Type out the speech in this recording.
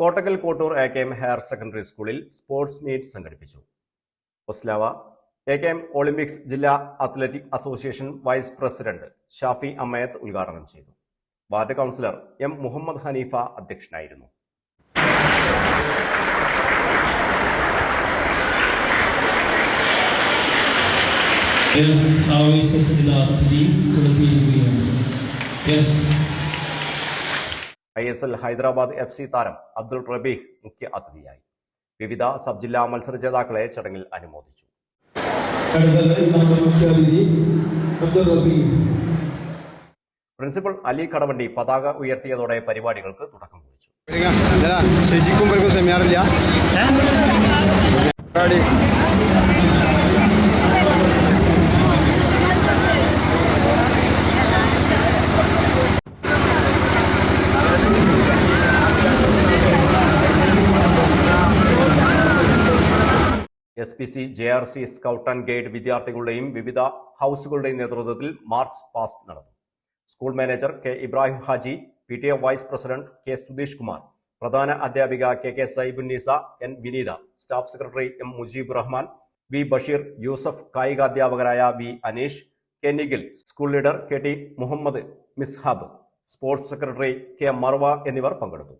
Kottakkal Kottur A K M higher secondary സ്കൂളിൽ sports meet സംഘടിപ്പിച്ചു. ഒസ്ലാവ എ കെ എം ഒളിമ്പിക്സ് ജില്ലാ athletic association vice president Shafi Ammayath ഉദ്ഘാടനം ചെയ്തു. Ward councillor M Muhammad Hanifa അധ്യക്ഷനായിരുന്നു. കൊടുത്തിരിക്കുകയാണ് S I S L Hyderabad F C താരം അബ്ദുൾ റബീഹ് മുഖ്യ അതിഥിയായി. വിവിധ സബ് ജില്ലാ മത്സര ജേതാക്കളെ ചടങ്ങിൽ അനുമോദിച്ചു പ്രിൻസിപ്പൽ അലി കടവണ്ടി പതാക ഉയർത്തിയതോടെ പരിപാടികൾക്ക് തുടക്കം കുറിച്ചു. ജല ശശിക്കും സെമിനാറില്ല S P C J R C scout and guide വിദ്യാർത്ഥികളുടെയും വിവിധ ഹൗസുകളുടെയും നേതൃത്വത്തിൽ മാർച്ച് പാസ്റ്റ് നടന്നു. School manager K Ibrahim Haji P T A vice president K Sudheesh Kumar പ്രധാന അധ്യാപിക K K Saibunnisa N Vineetha staff secretary M Mujeeb Rahman V Basheer Yusuf കായികാധ്യാപകരായ V Aneesh K Nikhil school leader K T Muhammad Mishab sports secretary K Marva എന്നിവർ പങ്കെടുത്തു.